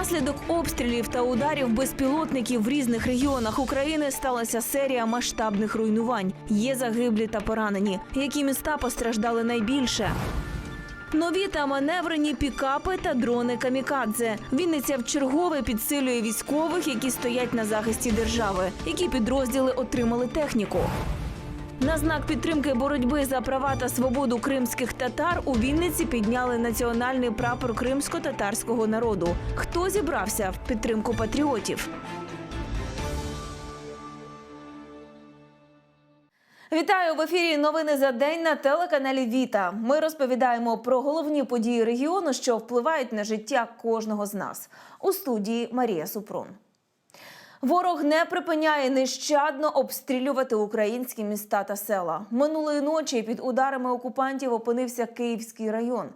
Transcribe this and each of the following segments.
Внаслідок обстрілів та ударів безпілотників в різних регіонах України сталася серія масштабних руйнувань. Є загиблі та поранені. Які міста постраждали найбільше? Нові та маневрені пікапи та дрони камікадзе. Вінниця вчергове підсилює військових, які стоять на захисті держави. Які підрозділи отримали техніку? На знак підтримки боротьби за права та свободу кримських татар у Вінниці підняли національний прапор кримсько-татарського народу. Хто зібрався в підтримку патріотів? Вітаю в ефірі. Новини за день на телеканалі Віта. Ми розповідаємо про головні події регіону, що впливають на життя кожного з нас. У студії Марія Супрун. Ворог не припиняє нещадно обстрілювати українські міста та села. Минулої ночі під ударами окупантів опинився Київський район.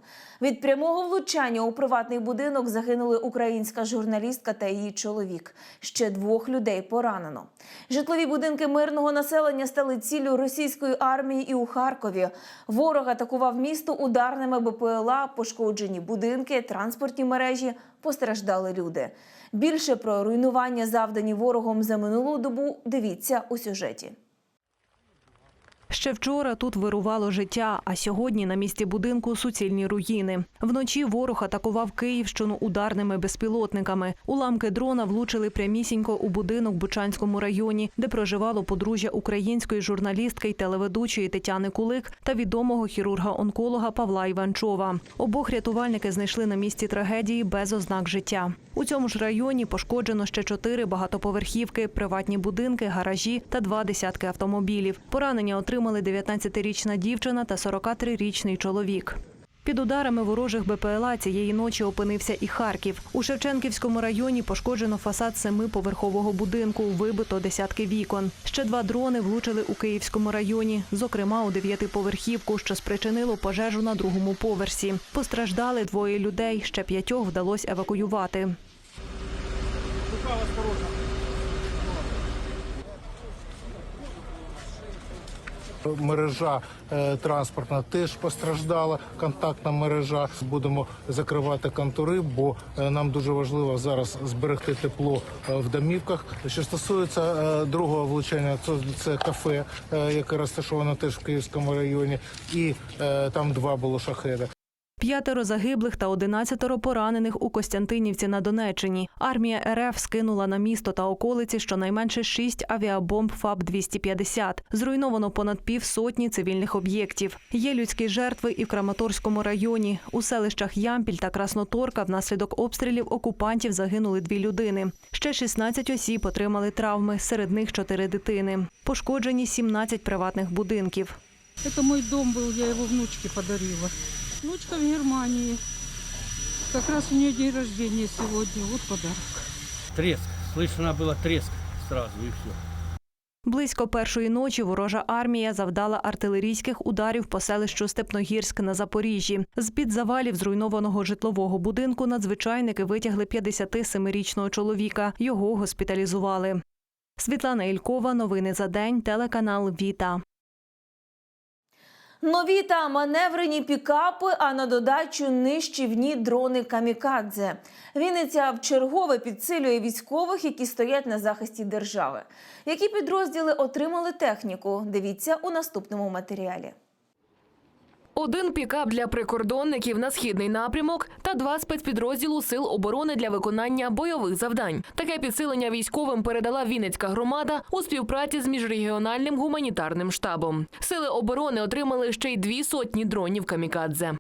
Від прямого влучання у приватний будинок загинули українська журналістка та її чоловік. Ще двох людей поранено. Житлові будинки мирного населення стали ціллю російської армії і у Харкові. Ворог атакував місто ударними БПЛА, пошкоджені будинки, транспортні мережі, постраждали люди. Більше про руйнування, завдані ворогом за минулу добу, дивіться у сюжеті. Ще вчора тут вирувало життя, а сьогодні на місці будинку суцільні руїни. Вночі ворог атакував Київщину ударними безпілотниками. Уламки дрона влучили прямісінько у будинок в Бучанському районі, де проживало подружжя української журналістки й телеведучої Тетяни Кулик та відомого хірурга-онколога Павла Іванчова. Обох рятувальники знайшли на місці трагедії без ознак життя. У цьому ж районі пошкоджено ще чотири багатоповерхівки, приватні будинки, гаражі та два десятки автомобілів. Поранення отримали 19-річна дівчина та 43-річний чоловік. Під ударами ворожих БПЛА цієї ночі опинився і Харків. У Шевченківському районі пошкоджено фасад семиповерхового будинку, вибито десятки вікон. Ще два дрони влучили у Київському районі, зокрема у дев'ятиповерхівку, що спричинило пожежу на другому поверсі. Постраждали двоє людей, ще п'ятьох вдалося евакуювати. Мережа е, транспортна теж постраждала, контактна мережа. Будемо закривати контури, бо е, нам дуже важливо зараз зберегти тепло е, в домівках. Що стосується другого влучання, це, це кафе, яке розташоване теж в Київському районі, і там два було шахеда. П'ятеро загиблих та одинадцятеро поранених у Костянтинівці на Донеччині. Армія РФ скинула на місто та околиці щонайменше шість авіабомб ФАБ-250. Зруйновано понад півсотні цивільних об'єктів. Є людські жертви і в Краматорському районі. У селищах Ямпіль та Красноторка внаслідок обстрілів окупантів загинули дві людини. Ще 16 осіб отримали травми, серед них чотири дитини. Пошкоджені 17 приватних будинків. Это мой дом был, я его внучке подарила. Внучка в Германии. Как раз у нее день рождения сегодня. Вот подарок. Треск. Слышно было треск сразу и все. Близько першої ночі ворожа армія завдала артилерійських ударів по селищу Степногірськ на Запоріжжі. З-під завалів зруйнованого житлового будинку надзвичайники витягли 57-річного чоловіка. Його госпіталізували. Світлана Ількова. Новини за день. Телеканал Віта. Нові та маневрені пікапи, а на додачу нищівні дрони камікадзе. Вінниця вчергове підсилює військових, які стоять на захисті держави. Які підрозділи отримали техніку? Дивіться у наступному матеріалі. Один пікап для прикордонників на східний напрямок та два спецпідрозділу сил оборони для виконання бойових завдань. Таке підсилення військовим передала Вінницька громада у співпраці з міжрегіональним гуманітарним штабом. Сили оборони отримали ще й дві сотні дронів камікадзе.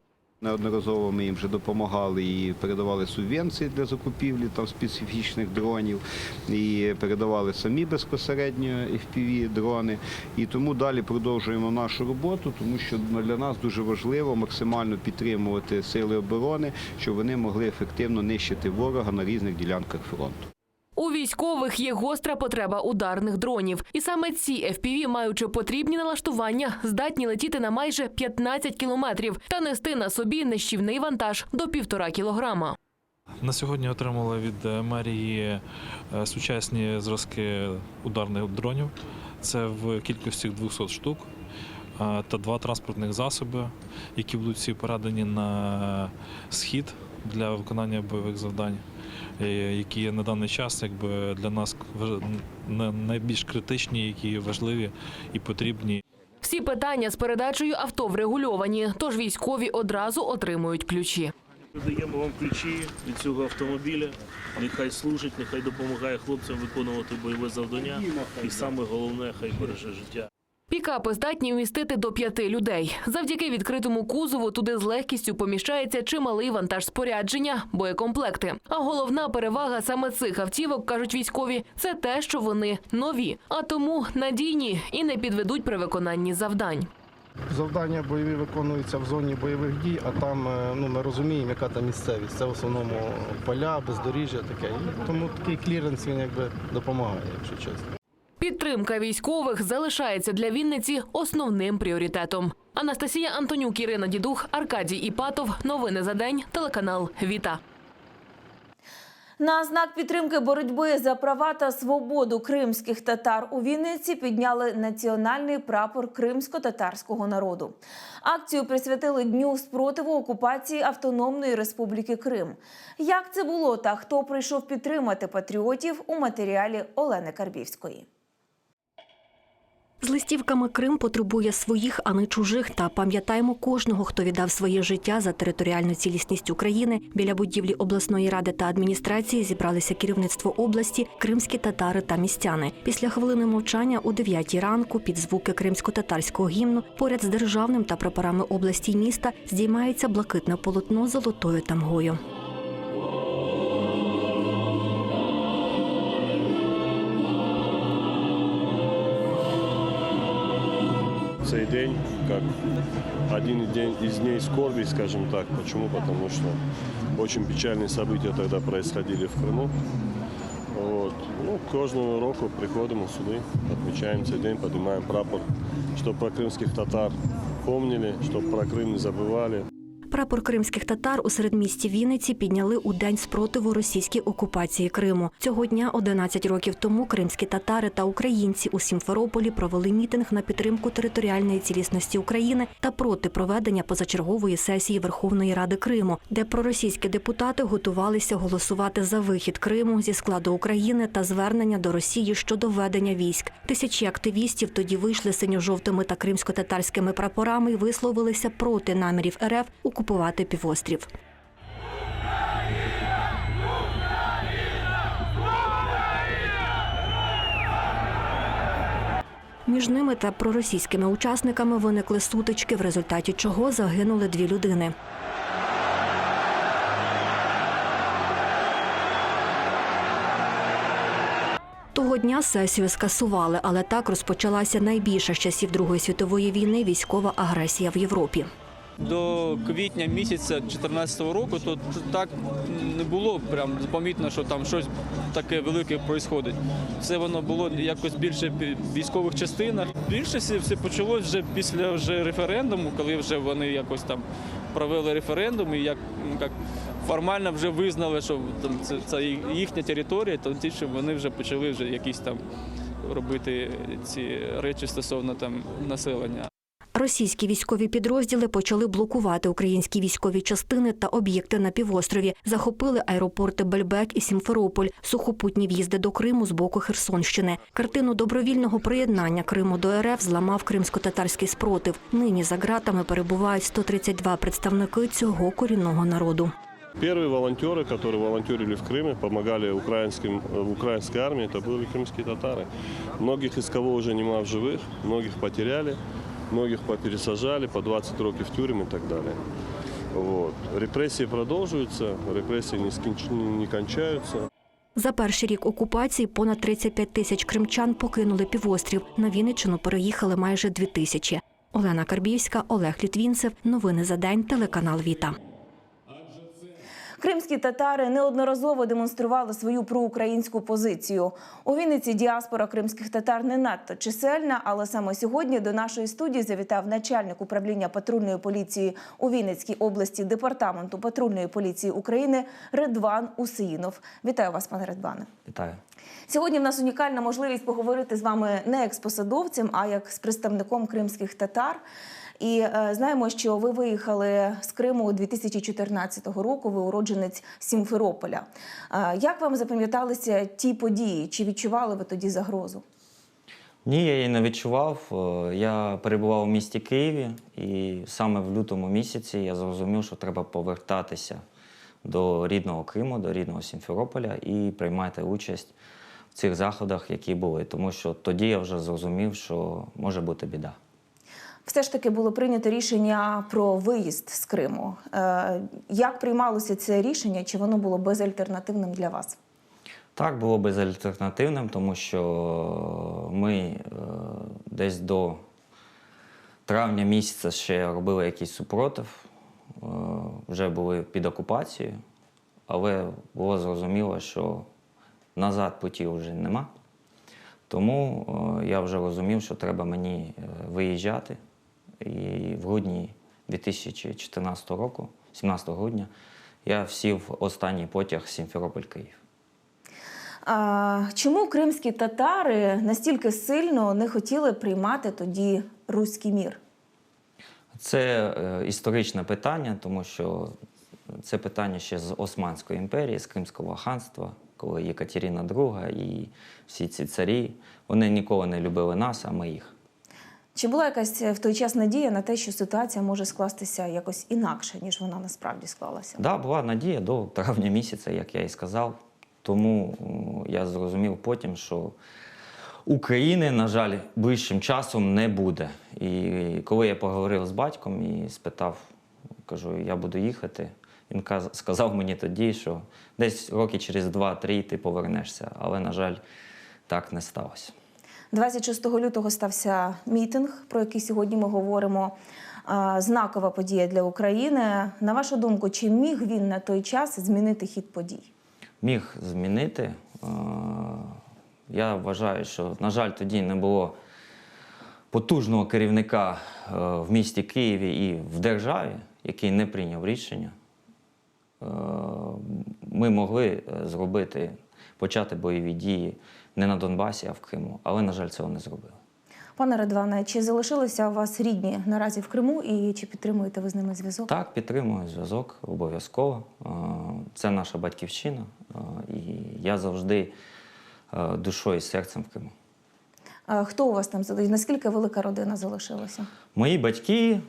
Неодноразово ми їм вже допомагали і передавали субвенції для закупівлі там специфічних дронів, і передавали самі безпосередньо fpv дрони. І тому далі продовжуємо нашу роботу, тому що для нас дуже важливо максимально підтримувати сили оборони, щоб вони могли ефективно нищити ворога на різних ділянках фронту. У військових є гостра потреба ударних дронів, і саме ці FPV, маючи потрібні налаштування, здатні летіти на майже 15 кілометрів та нести на собі нищівний вантаж до півтора кілограма. На сьогодні отримали від е, мерії е, сучасні зразки ударних дронів. Це в кількості 200 штук. та два транспортних засоби, які будуть всі передані на схід для виконання бойових завдань, е, які на даний час якби, для нас найбільш критичні, які важливі і потрібні. Всі питання з передачею авто врегульовані, тож військові одразу отримують ключі. Даємо вам ключі від цього автомобіля. Нехай служить, нехай допомагає хлопцям виконувати бойове завдання. І саме головне, хай береже життя. Пікапи здатні вмістити до п'яти людей. Завдяки відкритому кузову туди з легкістю поміщається чималий вантаж спорядження, боєкомплекти. А головна перевага саме цих автівок, кажуть військові, це те, що вони нові, а тому надійні і не підведуть при виконанні завдань. Завдання бойові виконуються в зоні бойових дій, а там е, ну, ми розуміємо, яка там місцевість. Це в основному поля, бездоріжжя таке. Тому такий кліренс він якби допомагає, якщо чесно. Підтримка військових залишається для Вінниці основним пріоритетом. Анастасія Антонюк, Ірина Дідух, Аркадій Іпатов. Новини за день. Телеканал Віта. На знак підтримки боротьби за права та свободу кримських татар у Вінниці підняли національний прапор кримсько-татарського народу. Акцію присвятили дню спротиву окупації Автономної Республіки Крим. Як це було та хто прийшов підтримати патріотів у матеріалі Олени Карбівської. З листівками Крим потребує своїх, а не чужих. Та пам'ятаємо кожного, хто віддав своє життя за територіальну цілісність України. Біля будівлі обласної ради та адміністрації зібралися керівництво області, кримські татари та містяни. Після хвилини мовчання о 9 ранку під звуки кримсько-татарського гімну поряд з державним та прапорами області й міста здіймається блакитне полотно золотою тамгою. Цей день как один день из дней скорби, скажем так. Почему? Потому что очень печальные события тогда происходили в Крыму. Вот. Ну, кожного року приходимо сюди, відмічаємо цей день, піднімаємо прапор, щоб про кримських татар помнили, щоб про Крим не забували. Прапор кримських татар у середмісті Вінниці підняли у день спротиву російській окупації Криму. Цього дня, 11 років тому, кримські татари та українці у Сімферополі провели мітинг на підтримку територіальної цілісності України та проти проведення позачергової сесії Верховної Ради Криму, де проросійські депутати готувалися голосувати за вихід Криму зі складу України та звернення до Росії щодо ведення військ. Тисячі активістів тоді вийшли синьо-жовтими та кримсько-татарськими прапорами і висловилися проти намірів РФ окупувати півострів. Між ними та проросійськими учасниками виникли сутички, в результаті чого загинули дві людини. Того дня сесію скасували, але так розпочалася найбільша з часів Другої світової війни військова агресія в Європі. До квітня місяця 2014 року то так не було прям помітно, що там щось таке велике відбувається. Все воно було якось більше в військових частинах. Більше все почалось вже після вже референдуму, коли вже вони якось там провели референдум і як, ну, як формально вже визнали, що там це, це їхня територія, то ті, що вони вже почали вже якісь там робити ці речі стосовно там населення. Російські військові підрозділи почали блокувати українські військові частини та об'єкти на півострові. Захопили аеропорти Бельбек і Сімферополь, сухопутні в'їзди до Криму з боку Херсонщини. Картину добровільного приєднання Криму до РФ зламав кримсько-татарський спротив. Нині за ґратами перебувають 132 представники цього корінного народу. Первые волонтеры, которые волонтерили в Крыме, помогали украинским, э, украинской армии, это были крымские татары. Многих из кого уже нема в живых, многих потеряли, многих попересажали, по 20 років тюрем і так далі. Вот. Репресії продовжуються, репресії не, скінч... не кончаються. За перший рік окупації понад 35 тисяч кримчан покинули півострів. На Вінниччину переїхали майже 2 тисячі. Олена Карбівська, Олег Літвінцев. Новини за день. Телеканал Віта. Кримські татари неодноразово демонстрували свою проукраїнську позицію. У Вінниці діаспора кримських татар не надто чисельна, але саме сьогодні до нашої студії завітав начальник управління патрульної поліції у Вінницькій області департаменту патрульної поліції України Редван Усеїнов. Вітаю вас, пане Редване. Вітаю. Сьогодні в нас унікальна можливість поговорити з вами не як з посадовцем, а як з представником кримських татар. І е, знаємо, що ви виїхали з Криму 2014 року. Ви уродженець Сімферополя. Е, як вам запам'яталися ті події? Чи відчували ви тоді загрозу? Ні, я її не відчував. Е, Я перебував у місті Києві, і саме в лютому місяці я зрозумів, що треба повертатися до рідного Криму, до рідного Сімферополя і приймати участь в цих заходах, які були. Тому що тоді я вже зрозумів, що може бути біда. Все ж таки було прийнято рішення про виїзд з Криму. Е, Як приймалося це рішення? Чи воно було безальтернативним для вас? Так, було безальтернативним, тому що ми е, десь до травня місяця ще робили якийсь супротив, е, вже були під окупацією, але було зрозуміло, що назад путі вже нема. Тому я вже розумів, що треба мені виїжджати. І в грудні 2014 року, 17 грудня, я сів в останній потяг Сімферополь-Київ. А, чому кримські татари настільки сильно не хотіли приймати тоді руський мір? Це е, історичне питання, тому що це питання ще з Османської імперії, з Кримського ханства, коли Єкатерина II і всі ці царі, вони ніколи не любили нас, а ми їх. Чи була якась в той час надія на те, що ситуація може скластися якось інакше, ніж вона насправді склалася? Так, да, була надія до травня місяця, як я і сказав. Тому я зрозумів потім, що України, на жаль, ближчим часом не буде. І коли я поговорив з батьком і спитав, кажу, я буду їхати, він сказав мені тоді, що десь роки через 2-3 ти повернешся. Але, на жаль, так не сталося. 26 лютого стався мітинг, про який сьогодні ми говоримо. Знакова подія для України. На вашу думку, чи міг він на той час змінити хід подій? міг змінити. Я вважаю, що, на жаль, тоді не було потужного керівника е, в місті Києві і в державі, який не прийняв рішення. Е, Ми могли е, зробити, почати бойові дії не на Донбасі, а в Криму, але, на жаль, цього не зробили. Пане Редване, чи залишилися у вас рідні наразі в Криму і чи підтримуєте ви з ними зв'язок? Так, підтримую зв'язок обов'язково. Е, Це наша батьківщина, е, і я завжди е, душою і серцем в Криму. А Хто у вас там залишився? Наскільки велика родина залишилася? Мої батьки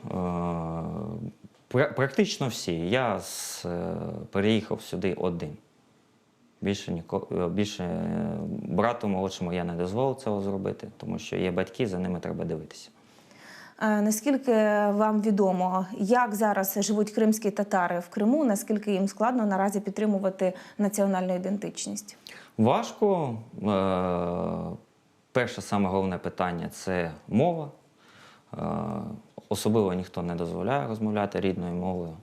практично всі. Я переїхав сюди один. Більше, ніко, е, більше е, брату молодшому я не дозволив цього зробити, тому що є батьки, за ними треба дивитися. Е, Наскільки вам відомо, як зараз живуть кримські татари в Криму? Наскільки їм складно наразі підтримувати національну ідентичність? Важко. Перше саме головне питання це мова. Особливо ніхто не дозволяє розмовляти рідною мовою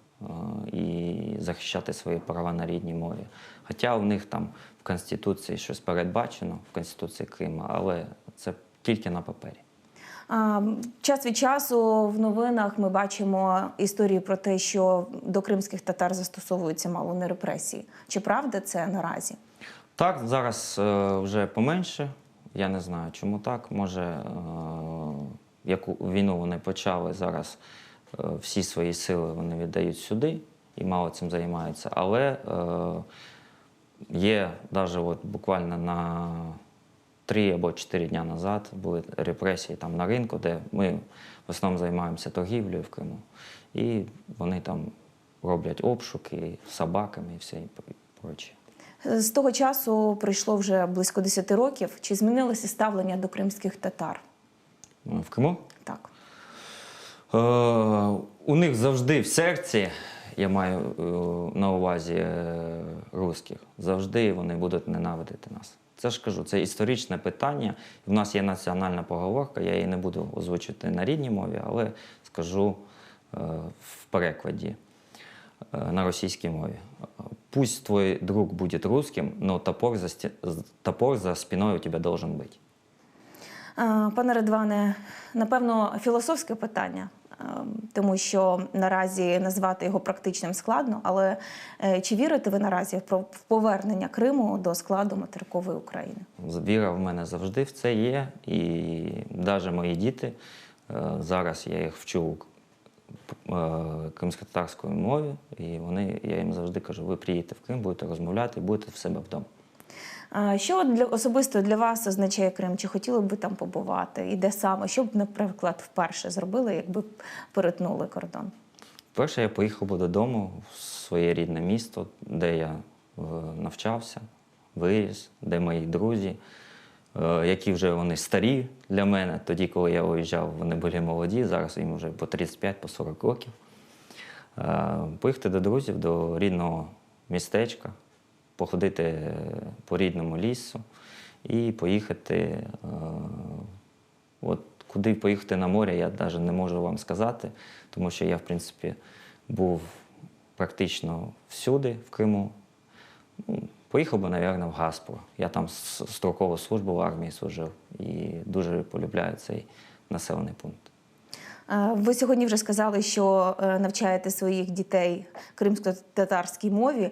і захищати свої права на рідній мові. Хоча у них там в Конституції щось передбачено, в Конституції Криму, але це тільки на папері. Час від часу в новинах ми бачимо історії про те, що до кримських татар застосовуються мало не репресії. Чи правда це наразі? Так, зараз е, вже поменше. Я не знаю, чому так. Може, е, яку війну вони почали зараз, е, всі свої сили вони віддають сюди і мало цим займаються. Але е, є навіть от буквально на три або чотири дня назад були репресії там на ринку, де ми в основному займаємося торгівлею в Криму. І вони там роблять обшуки з собаками і все і проче. З того часу пройшло вже близько 10 років. Чи змінилося ставлення до кримських татар? В Криму? Е, у них завжди в серці, я маю е, на увазі е, русських, завжди вони будуть ненавидити нас. Це ж кажу, це історичне питання. В нас є національна поговорка, я її не буду озвучити на рідній мові, але скажу в перекладі на російській мові. пусть твой друг будет русским, но топор за, сте- топор за спиной у тебя должен. Е, Пане Редване, напевно, філософське питання, тому що наразі назвати його практичним складно. Але е, чи вірите ви наразі в повернення Криму до складу материкової України? Віра в мене завжди в це є. І навіть мої діти, е, зараз я їх вчу е, кримськотатарської мові, і вони, я їм завжди кажу, ви приїдете в Крим, будете розмовляти, будете в себе вдома. Що для особисто для вас означає Крим? Чи хотіли б ви там побувати? І де саме? Що б, наприклад, вперше зробили, якби перетнули кордон? Перше, я поїхав би додому в своє рідне місто, де я навчався, виріс, де мої друзі, е, які вже вони старі для мене. Тоді, коли я виїжджав, вони були молоді, зараз їм вже по 35-40 по років. Е, Поїхати до друзів, до рідного містечка, походити е, по рідному лісу і поїхати. е, От куди поїхати на море, я навіть не можу вам сказати, тому що я, в принципі, був практично всюди в Криму. Ну, Поїхав би, мабуть, в Гаспро. Я там строкову службу в армії служив і дуже полюбляю цей населений пункт. Ви сьогодні вже сказали, що е, навчаєте своїх дітей кримсько-татарській мові.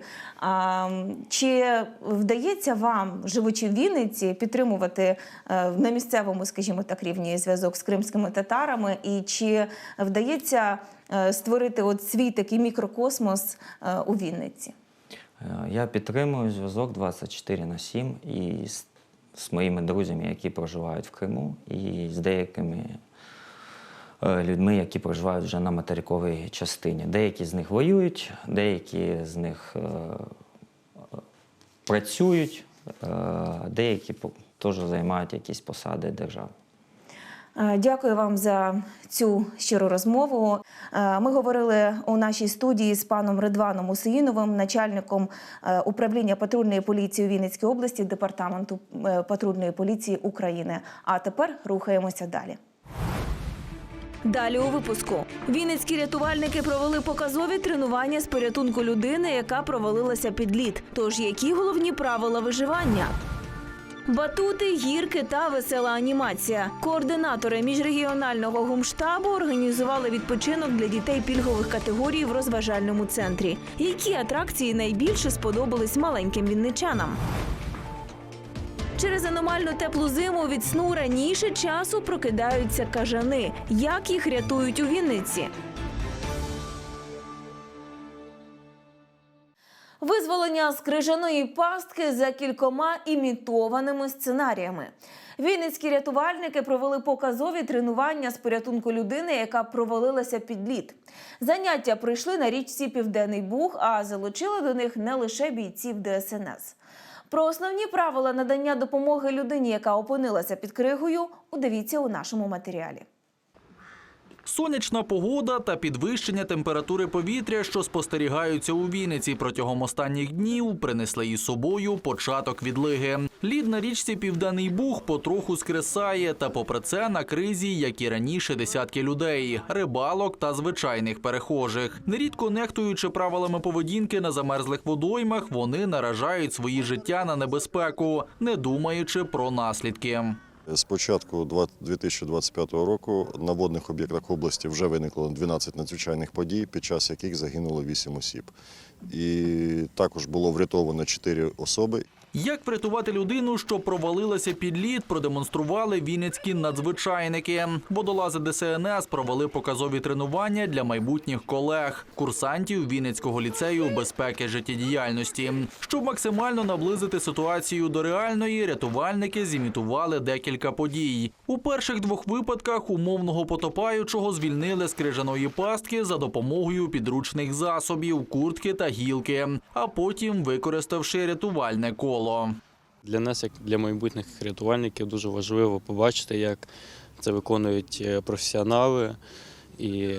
Чи вдається вам, живучи в Вінниці, підтримувати е, на місцевому, скажімо так, рівні зв'язок з кримськими татарами? І чи вдається е, створити от свій такий мікрокосмос у Вінниці? Я підтримую зв'язок 24 на 7 і з, моїми друзями, які проживають в Криму, і з деякими людьми, які проживають вже на материковій частині. Деякі з них воюють, деякі з них е, е, працюють, е, деякі теж займають якісь посади держави. Е, Дякую вам за цю щиру розмову. Е, Ми говорили у нашій студії з паном Редваном Усеїновим, начальником е, управління патрульної поліції у Вінницькій області департаменту е, патрульної поліції України. А тепер рухаємося далі. Далі у випуску Вінницькі рятувальники провели показові тренування з порятунку людини, яка провалилася під лід. Тож які головні правила виживання? Батути, гірки та весела анімація. Координатори міжрегіонального гумштабу організували відпочинок для дітей пільгових категорій в розважальному центрі. Які атракції найбільше сподобались маленьким вінничанам? Через аномально теплу зиму від сну раніше часу прокидаються кажани. Як їх рятують у Вінниці? Визволення з крижаної пастки за кількома імітованими сценаріями. Вінницькі рятувальники провели показові тренування з порятунку людини, яка провалилася під лід. Заняття пройшли на річці Південний Буг, а залучили до них не лише бійців ДСНС. Про основні правила надання допомоги людині, яка опинилася під кригою, удивіться у нашому матеріалі. Сонячна погода та підвищення температури повітря, що спостерігаються у Вінниці протягом останніх днів, принесли із собою початок відлиги. Лід на річці Південний Буг потроху скресає, та попри це на кризі, як і раніше, десятки людей, рибалок та звичайних перехожих. Нерідко нехтуючи правилами поведінки на замерзлих водоймах, вони наражають свої життя на небезпеку, не думаючи про наслідки. З початку два- 2025 року на водних об'єктах області вже виникло 12 надзвичайних подій, під час яких загинуло 8 осіб. І також було врятовано 4 особи. Як врятувати людину, що провалилася під лід, продемонстрували вінницькі надзвичайники. Водолази ДСНС провели показові тренування для майбутніх колег, курсантів Вінницького ліцею безпеки життєдіяльності. Щоб максимально наблизити ситуацію до реальної, рятувальники зімітували декілька подій. У перших двох випадках умовного потопаючого звільнили з крижаної пастки за допомогою підручних засобів, куртки та гілки, а потім використавши рятувальне коло. Для нас, як для майбутніх рятувальників, дуже важливо побачити, як це виконують е, професіонали і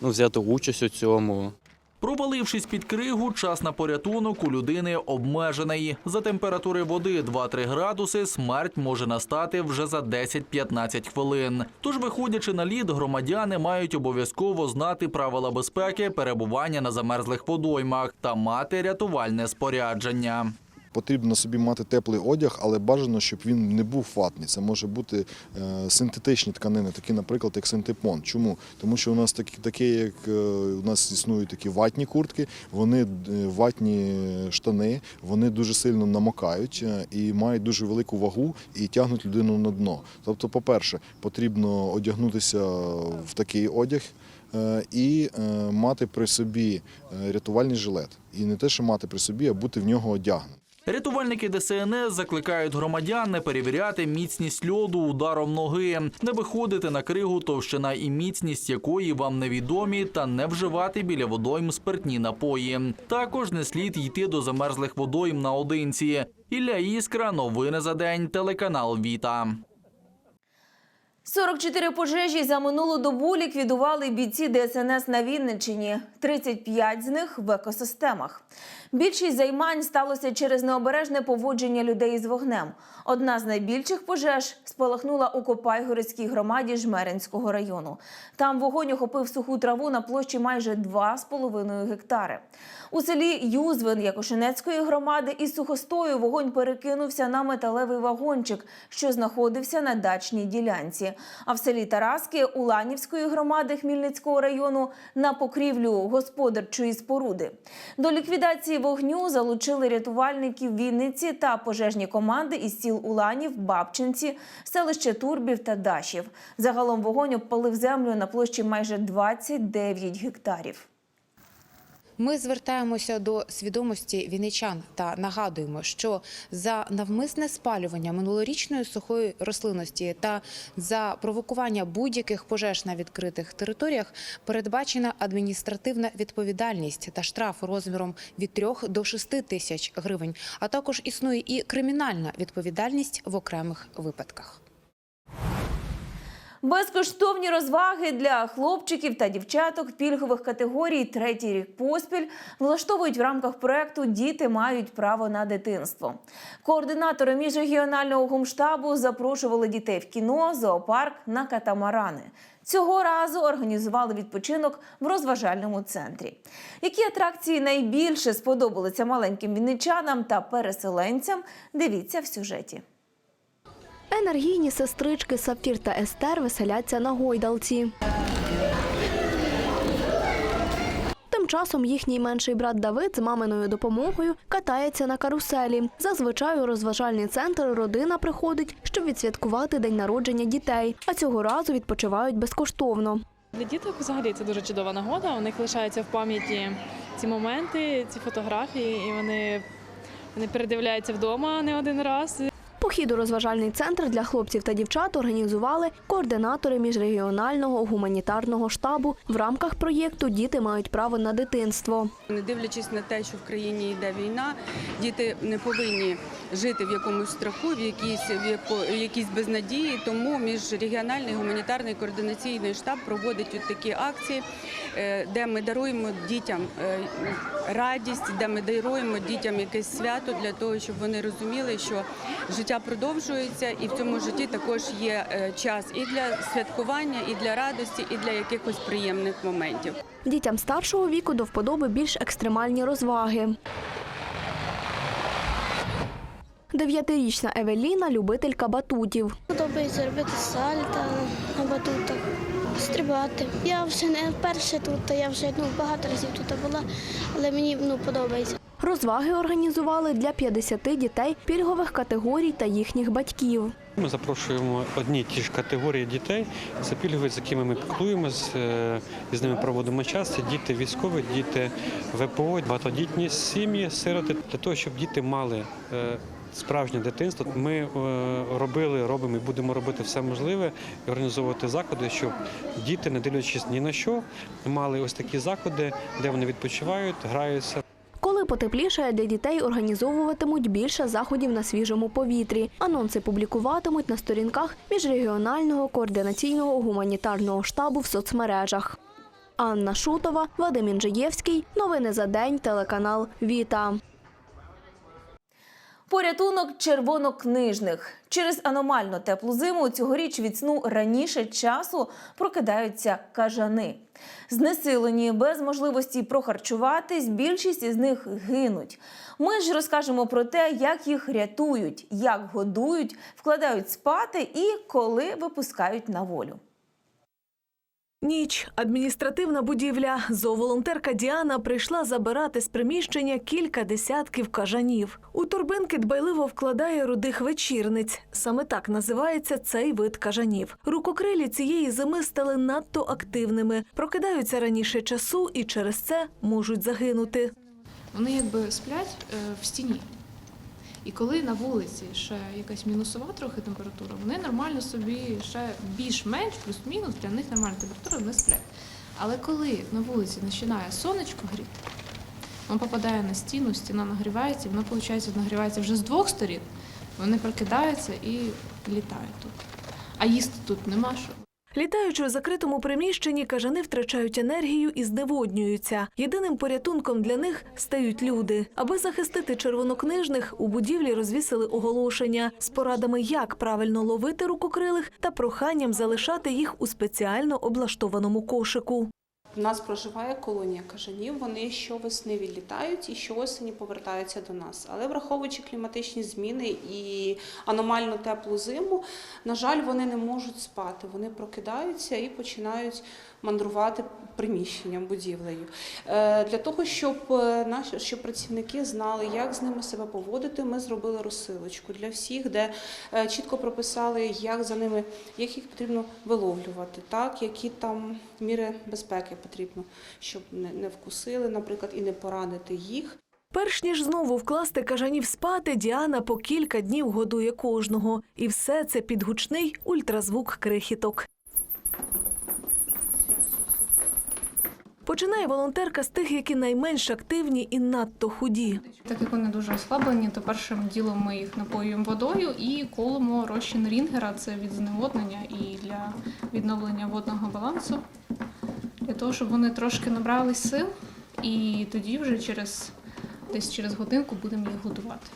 ну, взяти участь у цьому. Провалившись під кригу, час на порятунок у людини обмежений. За температури води 2-3 градуси смерть може настати вже за 10-15 хвилин. Тож, виходячи на лід, громадяни мають обов'язково знати правила безпеки перебування на замерзлих водоймах та мати рятувальне спорядження. Потрібно собі мати теплий одяг, але бажано, щоб він не був ватний. Це може бути е, синтетичні тканини, такі, наприклад, як синтепон. Чому? Тому що у нас такі, такі як е, у нас існують такі ватні куртки, вони е, ватні штани, вони дуже сильно намокають і мають дуже велику вагу і тягнуть людину на дно. Тобто, по-перше, потрібно одягнутися в такий одяг. І мати при собі рятувальний жилет. І не те, що мати при собі, а бути в нього одягненим. Рятувальники ДСНС закликають громадян не перевіряти міцність льоду ударом ноги, не виходити на кригу, товщина і міцність якої вам невідомі, та не вживати біля водойм спиртні напої. Також не слід йти до замерзлих водойм наодинці. Ілля Іскра, новини за день, телеканал Віта. 44 пожежі за минулу добу ліквідували бійці ДСНС на Вінниччині. 35 з них в екосистемах. Більшість займань сталося через необережне поводження людей з вогнем. Одна з найбільших пожеж спалахнула у Копайгородській громаді Жмеринського району. Там вогонь охопив суху траву на площі майже 2,5 гектари. У селі Юзвин Якошинецької громади із сухостою вогонь перекинувся на металевий вагончик, що знаходився на дачній ділянці. А в селі Тараски Уланівської громади Хмільницького району на покрівлю господарчої споруди. До ліквідації вогню залучили рятувальників Вінниці та пожежні команди із сіл Уланів, Бабчинці, селище Турбів та Дашів. Загалом вогонь обпалив землю на площі майже 29 гектарів. Ми звертаємося до свідомості вінничан та нагадуємо, що за навмисне спалювання минулорічної сухої рослинності та за провокування будь-яких пожеж на відкритих територіях передбачена адміністративна відповідальність та штраф розміром від 3 до 6 тисяч гривень. А також існує і кримінальна відповідальність в окремих випадках. Безкоштовні розваги для хлопчиків та дівчаток пільгових категорій третій рік поспіль влаштовують в рамках проекту Діти мають право на дитинство. Координатори міжрегіонального гумштабу запрошували дітей в кіно, зоопарк на катамарани. Цього разу організували відпочинок в розважальному центрі. Які атракції найбільше сподобалися маленьким вінничанам та переселенцям? Дивіться в сюжеті. Енергійні сестрички Сапфір та Естер веселяться на гойдалці. Тим часом їхній менший брат Давид з маминою допомогою катається на каруселі. Зазвичай у розважальний центр родина приходить, щоб відсвяткувати день народження дітей, а цього разу відпочивають безкоштовно. Для діток взагалі це дуже чудова нагода. У них лишаються в пам'яті ці моменти, ці фотографії, і вони, вони передивляються вдома не один раз. Похід у розважальний центр для хлопців та дівчат організували координатори міжрегіонального гуманітарного штабу в рамках проєкту Діти мають право на дитинство. Не дивлячись на те, що в країні йде війна, діти не повинні жити в якомусь страху, в якійсь в якійсь безнадії. Тому міжрегіональний гуманітарний координаційний штаб проводить такі акції, е, де ми даруємо дітям е, радість, де ми даруємо дітям якесь свято для того, щоб вони розуміли, що життя продовжується, і в цьому житті також є е, час і для святкування, і для радості, і для якихось приємних моментів. Дітям старшого віку до вподоби більш екстремальні розваги. Дев'ятирічна Евеліна – любителька батутів. Подобається робити сальто на батутах, стрибати. Я вже не вперше тут, я вже ну, багато разів тут була, але мені ну, подобається. Розваги організували для 50 дітей пільгових категорій та їхніх батьків. Ми запрошуємо одні ті ж категорії дітей. Це пільгові, з якими ми піклуємось, е, з ними проводимо час. Це діти військові, діти ВПО, багатодітні сім'ї, сироти для того, щоб діти мали. Справжнє дитинство ми е, робили, робимо і будемо робити все можливе і організовувати заходи, щоб діти, не дивлячись ні на що, мали ось такі заходи, де вони відпочивають, граються. Коли потеплішає, для дітей організовуватимуть більше заходів на свіжому повітрі. Анонси публікуватимуть на сторінках міжрегіонального координаційного гуманітарного штабу в соцмережах. Анна Шутова, Вадим Інжиєвський. Новини за день. Телеканал Віта. Порятунок червонокнижних. Через аномально теплу зиму цьогоріч від сну раніше часу прокидаються кажани. Знесилені без можливості прохарчуватись, більшість із них гинуть. Ми ж розкажемо про те, як їх рятують, як годують, вкладають спати і коли випускають на волю. Ніч. Адміністративна будівля. Зооволонтерка Діана прийшла забирати з приміщення кілька десятків кажанів. У торбинки дбайливо вкладає рудих вечірниць. Саме так називається цей вид кажанів. Рукокрилі цієї зими стали надто активними, прокидаються раніше часу і через це можуть загинути. Вони якби сплять е, в стіні. І коли на вулиці ще якась мінусова трохи температура, вони нормально собі ще більш-менш, плюс-мінус, для них нормальна температура, вони сплять. Але коли на вулиці починає сонечко гріти, воно попадає на стіну, стіна нагрівається, і воно, виходить, нагрівається вже з двох сторін, вони прокидаються і літають тут. А їсти тут нема що. Літаючи у закритому приміщенні, кажани втрачають енергію і зневоднюються. Єдиним порятунком для них стають люди. Аби захистити червонокнижних, у будівлі розвісили оголошення з порадами, як правильно ловити рукокрилих та проханням залишати їх у спеціально облаштованому кошику. У нас проживає колонія кажанів. Вони щовесни відлітають і щоосені повертаються до нас. Але враховуючи кліматичні зміни і аномально теплу зиму, на жаль, вони не можуть спати. Вони прокидаються і починають мандрувати приміщенням, будівлею. Е, Для того, щоб е, наші щоб працівники знали, як з ними себе поводити, ми зробили розсилочку для всіх, де е, чітко прописали, як за ними, як їх потрібно виловлювати, так які там міри безпеки потрібно, щоб не, вкусили, наприклад, і не поранити їх. Перш ніж знову вкласти кажанів спати, Діана по кілька днів годує кожного. І все це під гучний ультразвук крихіток. Починає волонтерка з тих, які найменш активні і надто худі. Так як вони дуже ослаблені, то першим ділом ми їх напоюємо водою і колимо розчин рінгера це від зневоднення і для відновлення водного балансу, для того, щоб вони трошки набрали сил, і тоді вже через десь через годинку будемо їх годувати.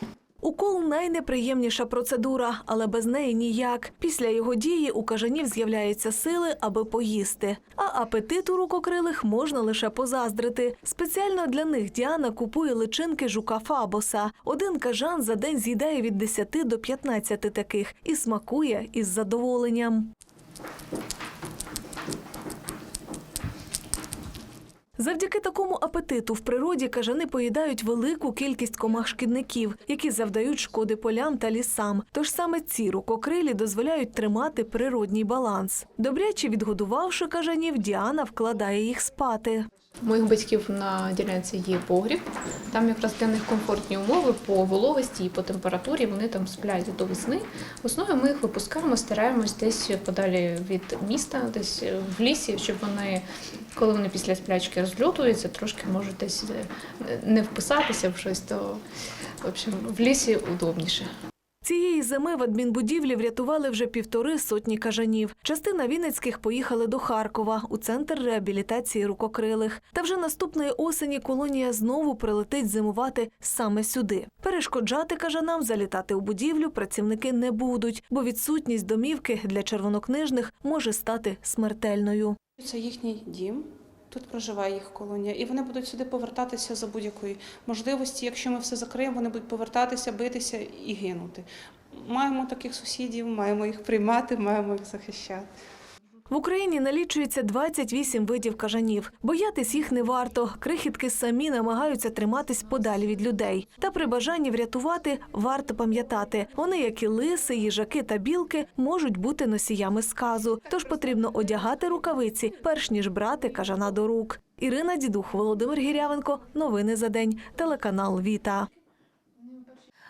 Укол найнеприємніша процедура, але без неї ніяк. Після його дії у кажанів з'являються сили, аби поїсти. А апетит у рукокрилих можна лише позаздрити. Спеціально для них Діана купує личинки жука Фабоса. Один кажан за день з'їдає від 10 до 15 таких і смакує із задоволенням. Завдяки такому апетиту в природі кажани поїдають велику кількість комах-шкідників, які завдають шкоди полям та лісам. Тож саме ці рукокрилі дозволяють тримати природній баланс. Добряче відгодувавши кажанів, Діана вкладає їх спати. Моїх батьків на ділянці є погріб. Там якраз для них комфортні умови по вологості і по температурі. Вони там сплять до весни. Весною ми їх випускаємо, стараємось десь подалі від міста, десь в лісі, щоб вони, коли вони після сплячки розльотуються, трошки можуть десь е, не вписатися в щось, то в общем, в лісі удобніше. Цієї зими в адмінбудівлі врятували вже півтори сотні кажанів. Частина вінницьких поїхали до Харкова у центр реабілітації рукокрилих. Та вже наступної осені колонія знову прилетить зимувати саме сюди. Перешкоджати кажанам залітати у будівлю працівники не будуть, бо відсутність домівки для червонокнижних може стати смертельною. Це їхній дім. Тут проживає їх колонія, і вони будуть сюди повертатися за будь-якої можливості. Якщо ми все закриємо, вони будуть повертатися, битися і гинути. Маємо таких сусідів, маємо їх приймати, маємо їх захищати. В Україні налічується 28 видів кажанів. Боятись їх не варто. Крихітки самі намагаються триматись подалі від людей. Та при бажанні врятувати варто пам'ятати. Вони, як і лиси, їжаки та білки, можуть бути носіями сказу. Тож потрібно одягати рукавиці, перш ніж брати кажана до рук. Ірина Дідух, Володимир Гірявенко. Новини за день. Телеканал Віта.